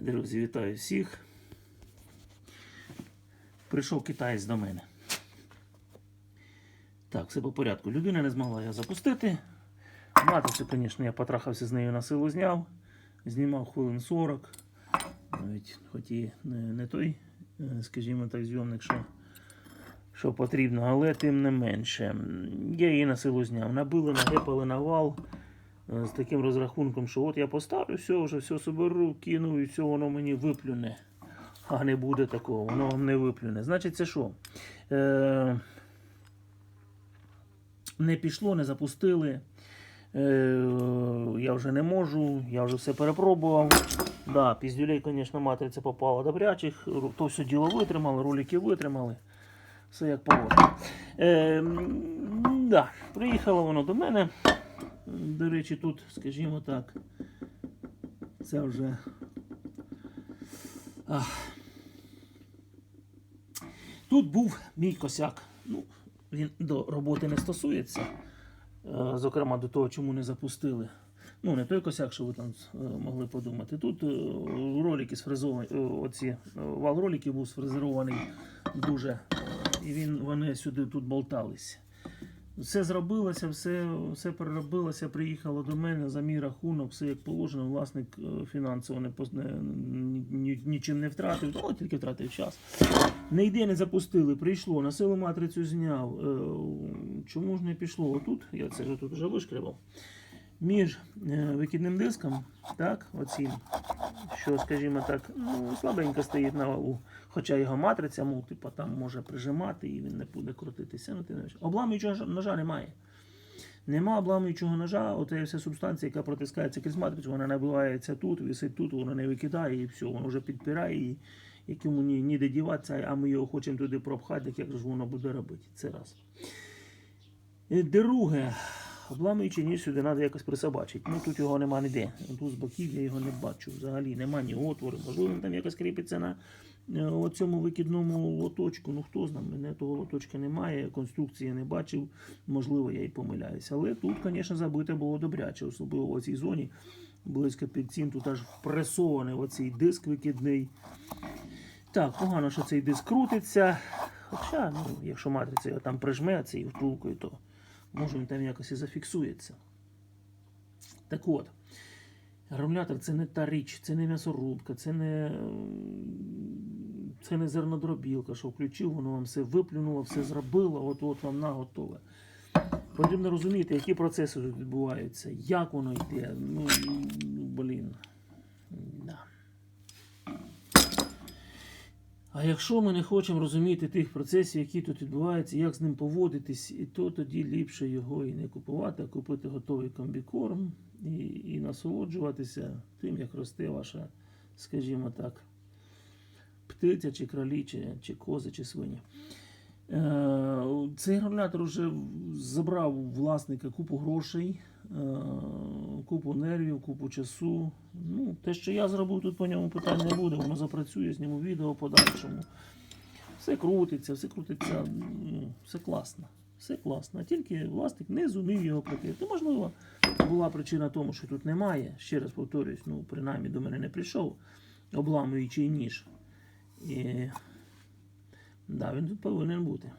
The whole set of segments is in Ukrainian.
Друзі, вітаю всіх. Прийшов китаєць до мене. Так, все по порядку. Людина не змогла я запустити. Матрицю, звісно, я потрахався з нею на силу зняв. Знімав хвилин 40. Навіть хоч і не, той, е, скажімо так, зйомник, що, що потрібно, але тим не менше. Я її на силу зняв. Набили, нагепали на вал з таким розрахунком, що от я поставлю, все, вже все соберу, кину і все воно мені виплюне. А не буде такого, воно вам не виплюне. Значить, це що? Е, не пішло, не запустили. Е, я вже не можу, я вже все перепробував. Да, піздюлей, звісно, матриця попала добрячих. Ру- То все діло витримали, ролики витримали. Все як положено. Е, да, приїхало воно до мене. До речі, тут, скажімо так, це вже. Ах. Тут був мій косяк. Ну, він до роботи не стосується. Е, Зокрема, до того, чому не запустили. Ну, не той косяк, що ви там е, могли подумати. Тут е, ролики сфрезовані, оці вал роликів був сфрезерований дуже. І він, вони сюди тут болтались. Все зробилося, все, все переробилося, приїхало до мене за мій рахунок, все як положено. Власник е, фінансово не, не, ні- ні- нічим не втратив, ну, тільки втратив час. Не йде, не запустили, прийшло, на силу матрицю зняв. Е, Чому ж не пішло? Отут, я це ж тут вже вишкребав. Між е, викидним диском, так, оцім, що, скажімо так, ну, слабенько стоїть на валу. Хоча його матриця, мов, типа, там може прижимати і він не буде крутитися. Ну, ти не. Обламуючого ножа немає. Нема обламуючого ножа, от є вся субстанція, яка протискається крізь матрицю, вона набивається тут, висить тут, вона не викидає і все, воно вже підпирає і якому ні, ніде діватися, а ми його хочемо туди пропхати, як же воно буде робити. Це раз. І Друге, обламуючи ніж сюди треба якось присобачити. Ну тут його нема ніде. Тут з боків я його не бачу. Взагалі нема ні отвору. Можливо, він там якось кріпиться на е, оцьому викидному лоточку. Ну хто знає, мене того лоточка немає, конструкції не бачив. Можливо, я і помиляюся. Але тут, звісно, забите було добряче, особливо в цій зоні. Близько під цим тут аж впресований оцей диск викидний. Так, погано, що цей диск крутиться. Хоча, ну, якщо матриця його там прижме цією втулкою, то може він там якось і зафіксується. Так от, гранулятор це не та річ, це не м'ясорубка, це не, це не зернодробілка, що включив, воно вам все виплюнуло, все зробило, от от вам наготове. Потрібно розуміти, які процеси тут відбуваються, як воно йде. Ну, ну блін. Да. А якщо ми не хочемо розуміти тих процесів, які тут відбуваються, як з ним поводитись, і то тоді ліпше його і не купувати, а купити готовий комбікорм і, і насолоджуватися тим, як росте ваша, скажімо так, птиця, чи кролі, чи, чи кози, чи свині. Е, Цей гранулятор вже забрав у власника купу грошей, купу нервів, купу часу. Ну, те, що я зробив, тут по ньому питань не буде, воно запрацює, зніму відео подальшому. Все крутиться, все крутиться, ну, все класно. Все класно. Тільки власник не зумів його прикрити. Можливо, була причина тому, що тут немає. Ще раз повторюсь, ну, принаймні до мене не прийшов, обламуючий ніж. І Да, він тут повинен бути.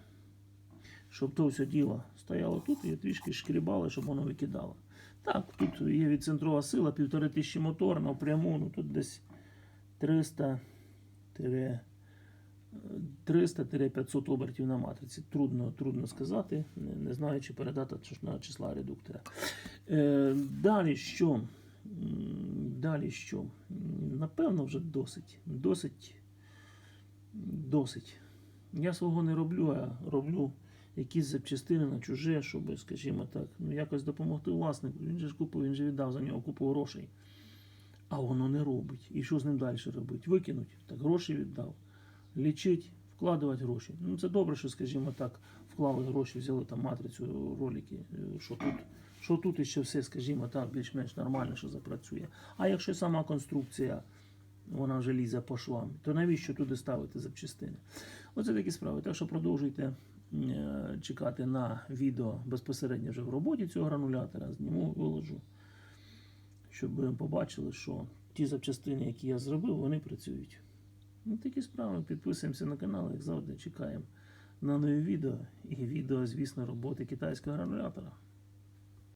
Щоб то все діло стояло тут і трішки шкрібало, щоб воно викидало. Так, тут є відцентрова сила, півтори тисячі мотор напряму, ну тут десь 300 300-500 обертів на матриці. Трудно, трудно сказати, не знаю, чи передати на числа редуктора. Е, далі що? Далі що? Напевно, вже досить. Досить. Досить. Я свого не роблю, а роблю якісь запчастини на чуже, щоб, скажімо так, ну якось допомогти власнику. Він же ж купив, він же віддав за нього купу грошей. А воно не робить. І що з ним далі робити? Викинуть, так гроші віддав. Лічить, вкладувати гроші. Ну це добре, що, скажімо так, вклали гроші, взяли там матрицю, ролики, е, що тут. Що тут іще все, скажімо так, більш-менш нормально, що запрацює. А якщо сама конструкція, вона вже лізе по швам, то навіщо туди ставити запчастини? Оце такі справи. Так що продовжуйте чекати на відео безпосередньо вже в роботі цього гранулятора. Зніму, виложу, щоб ви побачили, що ті запчастини, які я зробив, вони працюють. Ну, такі справи. Підписуємося на канал, як завжди, чекаємо на нові відео. І відео, звісно, роботи китайського гранулятора.